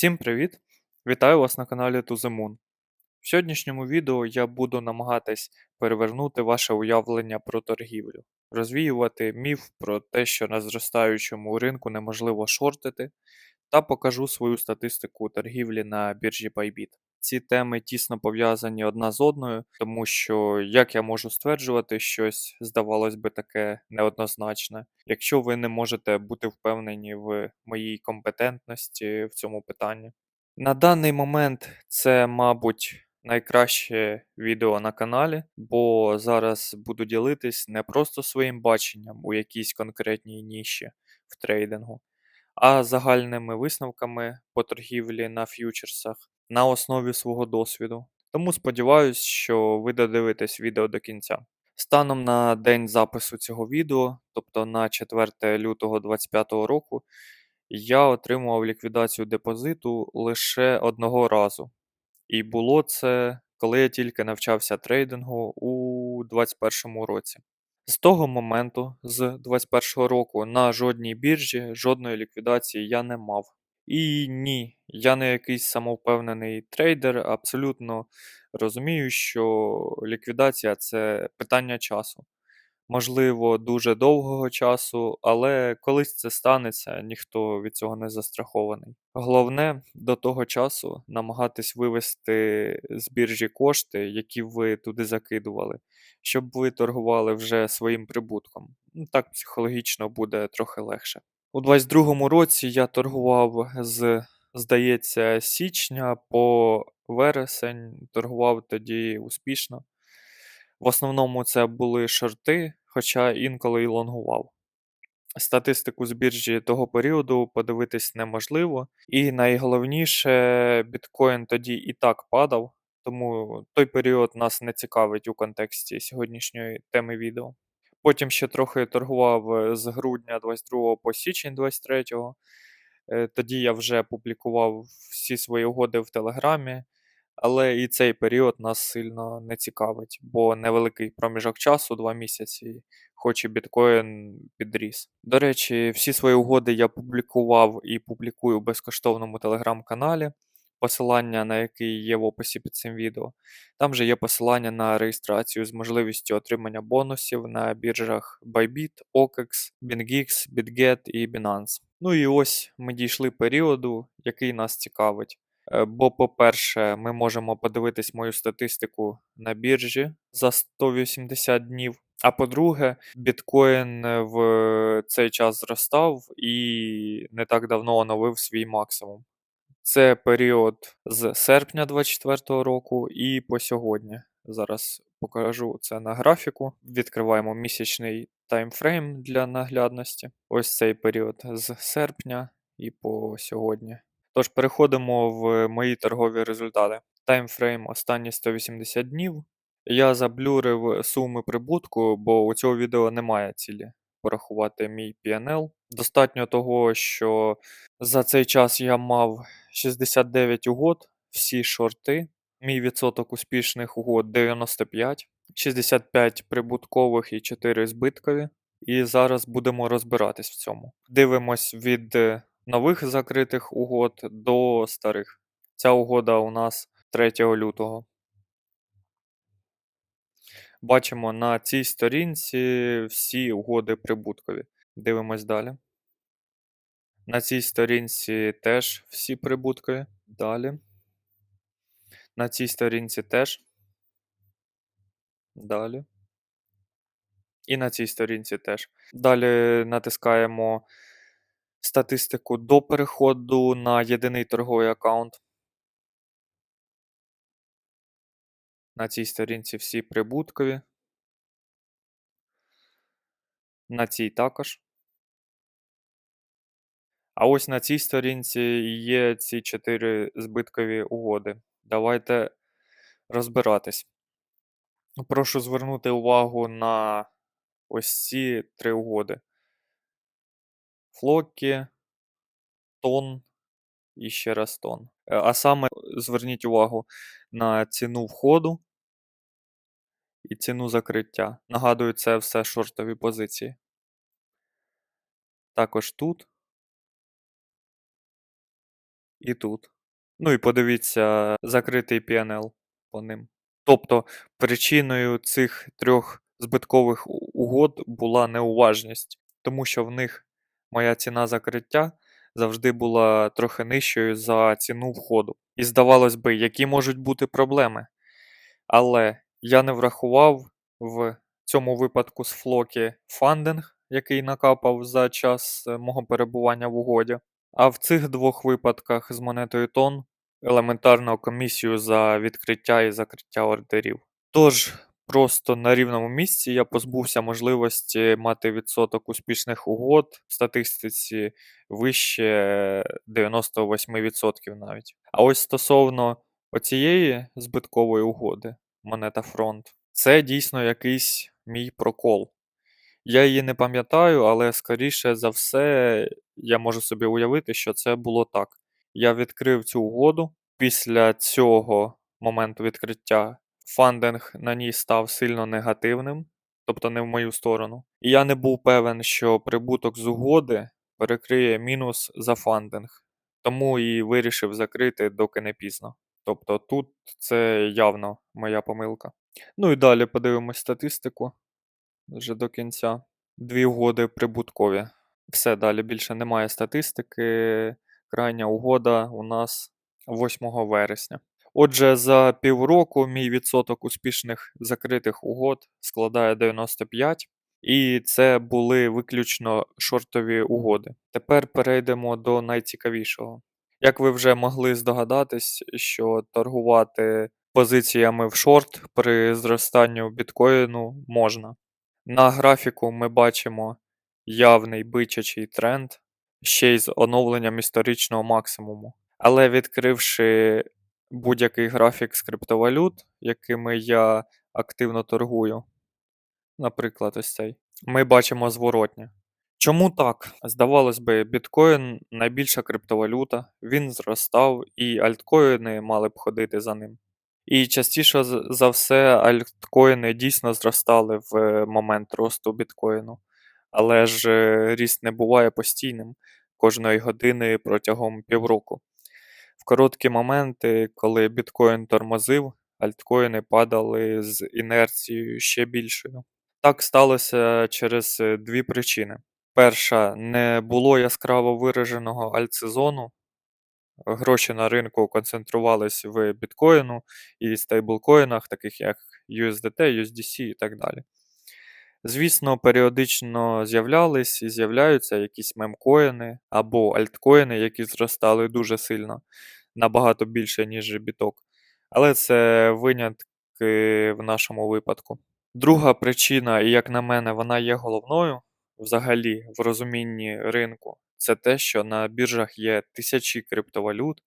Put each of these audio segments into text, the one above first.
Всім привіт! Вітаю вас на каналі To. В сьогоднішньому відео я буду намагатись перевернути ваше уявлення про торгівлю, розвіювати міф про те, що на зростаючому ринку неможливо шортити, та покажу свою статистику торгівлі на біржі Bybit. Ці теми тісно пов'язані одна з одною, тому що як я можу стверджувати щось, здавалось би, таке неоднозначне, якщо ви не можете бути впевнені в моїй компетентності в цьому питанні. На даний момент це, мабуть, найкраще відео на каналі, бо зараз буду ділитись не просто своїм баченням у якійсь конкретній ніші в трейдингу, а загальними висновками по торгівлі на ф'ючерсах на основі свого досвіду. Тому сподіваюся, що ви додивитесь відео до кінця. Станом на день запису цього відео, тобто на 4 лютого 2025 року, я отримував ліквідацію депозиту лише одного разу. І було це, коли я тільки навчався трейдингу у 2021 році. З того моменту, з 2021 року, на жодній біржі жодної ліквідації я не мав. І ні, я не якийсь самовпевнений трейдер, абсолютно розумію, що ліквідація це питання часу. Можливо, дуже довгого часу, але колись це станеться, ніхто від цього не застрахований. Головне до того часу намагатись вивести з біржі кошти, які ви туди закидували, щоб ви торгували вже своїм прибутком. Ну, Так психологічно буде трохи легше. У 22-му році я торгував з, здається, січня по вересень, торгував тоді успішно. В основному це були шорти, хоча інколи й лонгував. Статистику з біржі того періоду подивитись неможливо, і найголовніше, біткоін тоді і так падав, тому той період нас не цікавить у контексті сьогоднішньої теми відео. Потім ще трохи торгував е, з грудня 22 по січень 23. Е, тоді я вже публікував всі свої угоди в Телеграмі, але і цей період нас сильно не цікавить, бо невеликий проміжок часу, 2 місяці, хоч і біткоін підріс. До речі, всі свої угоди я публікував і публікую в безкоштовному телеграм-каналі посилання на який є в описі під цим відео. Там же є посилання на реєстрацію з можливістю отримання бонусів на біржах Bybit, OKEX, BingX, BitGet і Binance. Ну і ось ми дійшли періоду, який нас цікавить. Е, бо, по-перше, ми можемо подивитись мою статистику на біржі за 180 днів. А по-друге, біткоін в цей час зростав і не так давно оновив свій максимум. Це період з серпня 24 року і по сьогодні. Зараз покажу це на графіку. Відкриваємо місячний таймфрейм для наглядності. Ось цей період з серпня і по сьогодні. Тож переходимо в мої торгові результати. Таймфрейм останні 180 днів. Я заблюрив суми прибутку, бо у цього відео немає цілі порахувати мій PNL. Достатньо того, що за цей час я мав 69 угод, всі шорти. Мій відсоток успішних угод 95, 65 прибуткових і 4 збиткові. І зараз будемо розбиратись в цьому. Дивимось від е, нових закритих угод до старих. Ця угода у нас 3 лютого. Бачимо на цій сторінці всі угоди прибуткові. Дивимось далі. На цій сторінці теж всі прибуткові. Далі. На цій сторінці теж. Далі. І на цій сторінці теж. Далі натискаємо статистику до переходу на єдиний торговий аккаунт. На цій сторінці всі прибуткові. На цій також. А ось на цій сторінці є ці чотири збиткові угоди. Давайте розбиратись. Прошу звернути увагу на ось ці три угоди: Флокі, тон і ще раз тон. Е, а саме зверніть увагу на ціну входу і ціну закриття. Нагадую, це все шортові позиції. Також тут і тут. Ну і подивіться закритий PNL по ним. Тобто причиною цих трьох збиткових угод була неуважність, тому що в них моя ціна закриття завжди була трохи нижчою за ціну входу. І здавалось би, які можуть бути проблеми. Але я не врахував в цьому випадку з Флокі фандинг, який накапав за час е, мого перебування в угоді. А в цих двох випадках з монетою тон елементарну комісію за відкриття і закриття ордерів. Тож, просто на рівному місці я позбувся можливості мати відсоток успішних угод в статистиці вище 98% навіть. А ось стосовно оцієї збиткової угоди, монета фронт, це дійсно якийсь мій прокол. Я її не пам'ятаю, але скоріше за все, я можу собі уявити, що це було так. Я відкрив цю угоду. Після цього моменту відкриття фандинг на ній став сильно негативним, тобто не в мою сторону. І я не був певен, що прибуток з угоди перекриє мінус за фандинг. Тому і вирішив закрити, доки не пізно. Тобто тут це явно моя помилка. Ну і далі подивимось статистику вже до кінця. Дві угоди прибуткові. Все далі більше немає статистики. Крайня угода у нас 8 вересня. Отже, за півроку мій відсоток успішних закритих угод складає 95, і це були виключно шортові угоди. Тепер перейдемо до найцікавішого. Як ви вже могли здогадатись, що торгувати позиціями в шорт при зростанню біткоїну можна. На графіку ми бачимо явний бичачий тренд ще й з оновленням історичного максимуму. Але відкривши будь-який графік з криптовалют, якими я активно торгую, наприклад, ось цей, ми бачимо зворотнє. Чому так? Здавалось би, біткоін найбільша криптовалюта, він зростав, і альткоїни мали б ходити за ним. І частіше за все альткоїни дійсно зростали в е, момент росту біткоїну. Але ж е, ріст не буває постійним кожної години протягом півроку. В короткі моменти, коли біткоін тормозив, альткоїни падали з інерцією ще більшою. Так сталося через е, дві причини. Перша, не було яскраво вираженого альтсезону, гроші на ринку концентрувались в біткоїну і стейблкоїнах, таких як USDT, USDC і так далі. Звісно, періодично з'являлись і з'являються якісь мемкоїни або альткоїни, які зростали дуже сильно, набагато більше, ніж біток. Але це винятки в нашому випадку. Друга причина, і як на мене, вона є головною взагалі в розумінні ринку, це те, що на біржах є тисячі криптовалют,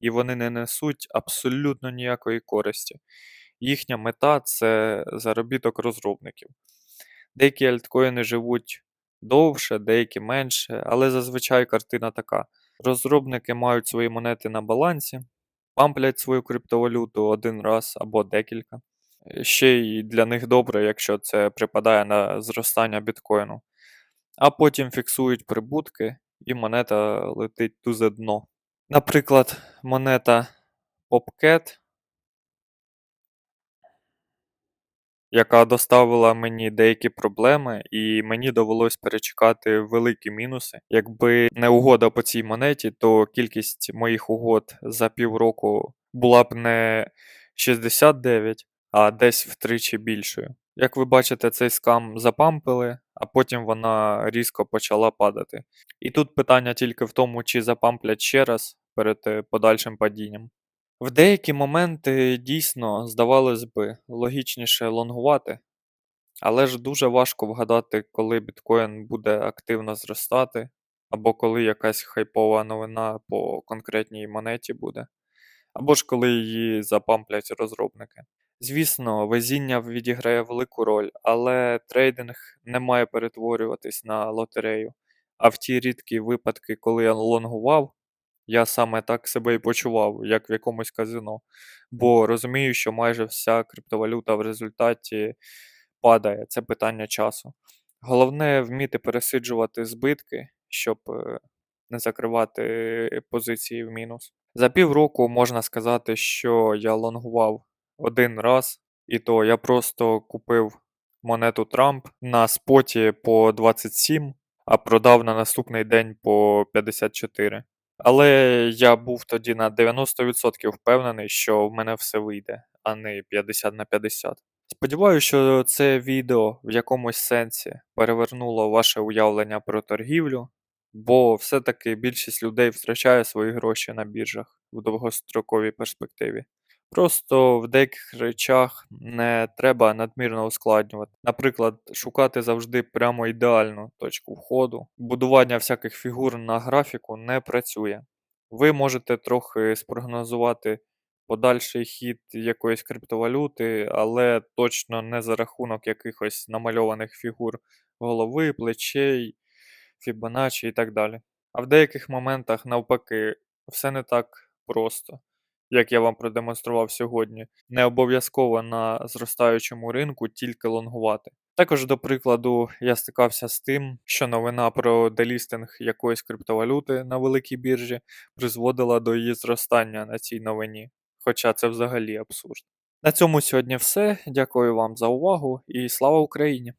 і вони не несуть абсолютно ніякої користі. Їхня мета це заробіток розробників. Деякі альткоїни живуть довше, деякі менше, але зазвичай картина така: розробники мають свої монети на балансі, памплять свою криптовалюту один раз або декілька. Ще й для них добре, якщо це припадає на зростання біткоїну. А потім фіксують прибутки, і монета летить тузе дно. Наприклад, монета Popcat яка доставила мені деякі проблеми, і мені довелось перечекати великі мінуси. Якби не угода по цій монеті, то кількість моїх угод за півроку була б не 69, а десь втричі більшою. Як ви бачите, цей скам запампили, а потім вона різко почала падати. І тут питання тільки в тому, чи запамплять ще раз перед е, подальшим падінням. В деякі моменти дійсно, здавалось би, логічніше лонгувати, але ж дуже важко вгадати, коли біткоін буде активно зростати, або коли якась хайпова новина по конкретній монеті буде, або ж коли її запамплять розробники. Звісно, везіння відіграє велику роль, але трейдинг не має перетворюватись на лотерею. А в ті рідкі випадки, коли я лонгував, я саме так себе і почував, як в якомусь казино. Бо розумію, що майже вся криптовалюта в результаті падає. Це питання часу. Головне вміти пересиджувати збитки, щоб е, не закривати позиції в мінус. За півроку можна сказати, що я лонгував один раз, і то я просто купив монету Трамп на споті по 27, а продав на наступний день по 54. Але я був тоді на 90% впевнений, що в мене все вийде, а не 50 на 50. Сподіваюся, що це відео в якомусь сенсі перевернуло ваше уявлення про торгівлю, бо все-таки більшість людей втрачає свої гроші на біржах в довгостроковій перспективі. Просто в деяких речах не треба надмірно ускладнювати. Наприклад, шукати завжди прямо ідеальну точку входу. Будування всяких фігур на графіку не працює. Ви можете трохи спрогнозувати подальший хід якоїсь криптовалюти, але точно не за рахунок якихось намальованих фігур голови, плечей, Фібоначчі і так далі. А в деяких моментах, навпаки, все не так просто, як я вам продемонстрував сьогодні. Не обов'язково на зростаючому ринку тільки лонгувати. Також, до прикладу, я стикався з тим, що новина про делістинг якоїсь криптовалюти на великій біржі призводила до її зростання на цій новині, хоча це взагалі абсурд. На цьому сьогодні все. Дякую вам за увагу і слава Україні!